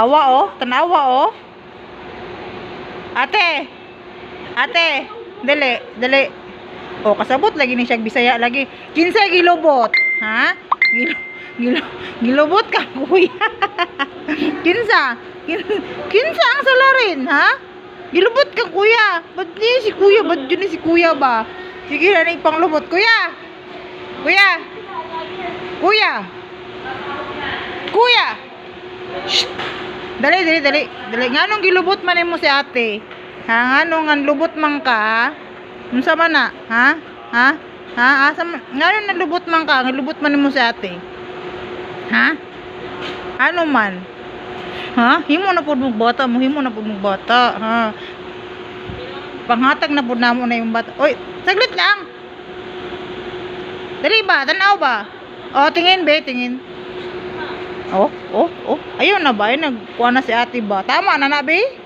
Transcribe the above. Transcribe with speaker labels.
Speaker 1: Awa oh, tanawa oh. Ate. Ate, dali, dali. Oh, kasabot lagi ni siya Bisaya lagi. Kinsa gilubot? Ha? Gil gil gilubot ka kuya. kinsa? Kin kinsa ang salarin, ha? Gilubot ka kuya. Ba't di si kuya? Ba't yun si kuya ba? Sige na ning panglubot. Kuya! Kuya! Kuya! Kuya! Shh! Dali, dali, dali. Dali. Nga nung gilubot man mo si ate. Ha? Nga nung ang lubot man ka. Unsa man na? Ha? Ha? Ha? Asa man? Nga nung nalubot man ka. Nga lubot man mo si ate. Ha? Ano man? Ha? Himo na pud mo bata mo. Himo na pud mo bata. Ha? Panghatag na pud namo na yung bata. Oy, saglit lang. Dali ba? Tanaw ba? Oh, tingin be, tingin. Oh, oh, oh. Na ba? Nagkuha na si ate ba? Tama na na, be?